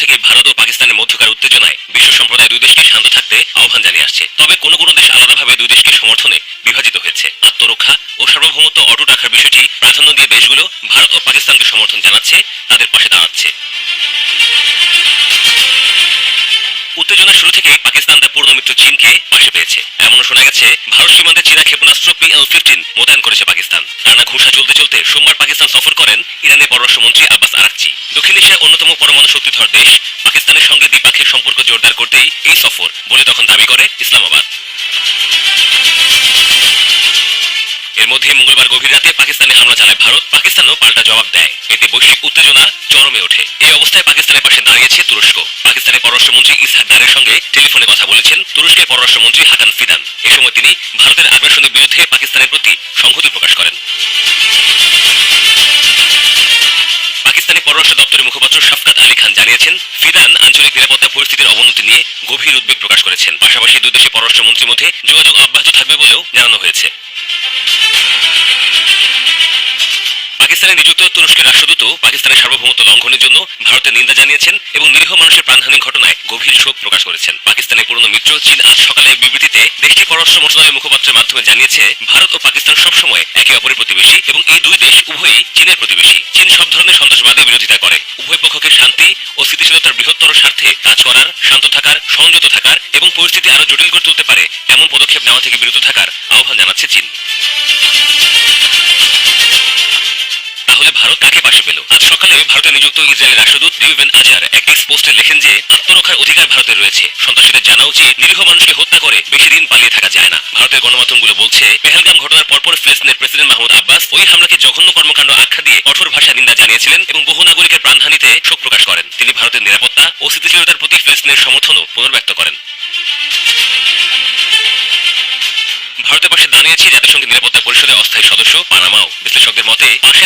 থেকে ভারত ও পাকিস্তানের মধ্যকার উত্তেজনায় বিশ্ব সম্প্রদায় দুই দেশকে শান্ত থাকতে আহ্বান জানিয়ে আসছে। তবে কোনো কোনো দেশ আলাদাভাবে দুই দেশকে সমর্থনে বিভাজিত হয়েছে। আত্মরক্ষা ও সার্বভৌমত্ব অটুট রাখার বিষয়টি প্রাধান্য দিয়ে দেশগুলো ভারত ও পাকিস্তানকে সমর্থন জানাচ্ছে, তাদের পাশে দাঁড়াচ্ছে। উত্তেজনা শুরু থেকেই পাকিস্তান তার পূর্ণ মিত্র চীনকে পাশে পেয়েছে। এমনও শোনা গেছে, ভারত সীমান্তে চীনা ক্ষেপণাস্ত্র পিএল ফিফটিন মোতায়েন করেছে পাকিস্তান। টানা ঘুষা চলতে চলতে সোমবার পাকিস্তান সফর করেন ইরানের পররাষ্ট্রমন্ত্রী আব্বাস আরাকচি। এশিয়ার অন্যতম পরমাণু শক্তিধর দেশ, পাকিস্তানের সঙ্গে দ্বিপাক্ষিক সম্পর্ক জোরদার করতেই এই সফর বলে তখন দাবি করে ইসলামাবাদ। এর মধ্যে মঙ্গলবার গভীর রাতে পাকিস্তানে হামলা চালায় ভারত, পাকিস্তানও পাল্টা জবাব দেয়। এতে বৈশ্বিক উত্তেজনা চরমে ওঠে। এই অবস্থায় পাকিস্তানের পাশে দাঁড়িয়েছে তুরস্ক। পাকিস্তানের পররাষ্ট্রমন্ত্রী ইসহাক দারের সঙ্গে টেলিফোনে কথা বলেছেন তুরস্কের পররাষ্ট্রমন্ত্রী হাকান ফিদান। এ সময় তিনি ভারতের আগ্রাসনের বিরুদ্ধে পাকিস্তানের প্রতি পাকিস্তানি পররাষ্ট্র দপ্তরের মুখপাত্র শাফকাত আলী খান জানিয়েছেন, ফিদান আঞ্চলিক নিরাপত্তা পরিস্থিতির অবনতি নিয়ে গভীর উদ্বেগ প্রকাশ করেছেন। পাশাপাশি দুই দেশের পররাষ্ট্রমন্ত্রীর মধ্যে যোগাযোগ অব্যাহত থাকবে বলেও জানানো হয়েছে। পাকিস্তানে নিযুক্ত তুরস্কের রাষ্ট্রদূত পাকিস্তানের সার্বভৌমত্ব লঙ্ঘনের জন্য ভারতের নিন্দা জানিয়েছেন এবং নিরীহ মানুষের প্রাণহানির ঘটনায় গভীর শোক প্রকাশ করেছেন। পাকিস্তানের পুরনো মিত্র চীন আজ সকালে পররাষ্ট্র মন্ত্রণালয়ের মুখপাত্রের মাধ্যমে জানিয়েছে, ভারত ও পাকিস্তান সবসময় একে অপরের প্রতিবেশী এবং এই দুই দেশ উভয়ই চীনের প্রতিবেশী। চীন সব ধরনের সন্ত্রাসবাদের বিরোধিতা করে। উভয় পক্ষকে শান্তি ও স্থিতিশীলতার বৃহত্তর স্বার্থে কাজ করার, শান্ত থাকার, সংযত থাকার এবং পরিস্থিতি আরও জটিল করে তুলতে পারে এমন পদক্ষেপ নেওয়া থেকে বিরত থাকার আহ্বান জানাচ্ছে চীন। তাহলে ভারত কাকে পাশে পেল? আজ সকালে ভারতে নিযুক্ত ইসরায়েলের রাষ্ট্রদূত রিউভেন আজার এক পোস্টে লেখেন যে, আত্মরক্ষার অধিকার ভারতের রয়েছে। সন্ত্রাসীদের জানা উচিত নিরীহ মানুষকে হত্যা করে বেশি দিন পালিয়ে না গণমাধ্যমগুলো বলছে, পেহেলগাম ঘটনার পরপর ফিলিস্তিনের প্রেসিডেন্ট মাহমুদ আব্বাস ওই হামলাকে জঘন্য কর্মকাণ্ড আখ্যা দিয়ে কঠোর ভাষায় নিন্দা জানিয়েছিলেন এবং বহু নাগরিকের প্রাণহানিতে শোক প্রকাশ করেন। তিনি ভারতের নিরাপত্তা ও স্থিতিশীলতার প্রতি ফিলিস্তিনের সমর্থনও পুনর্ব্যক্ত করেন। ভারতের পাশে দাঁড়িয়েছে জাতিসংঘের নিরাপত্তা পরিষদের অস্থায়ী সদস্য পানামাও। বিশ্লেষকদের মতে, পাশে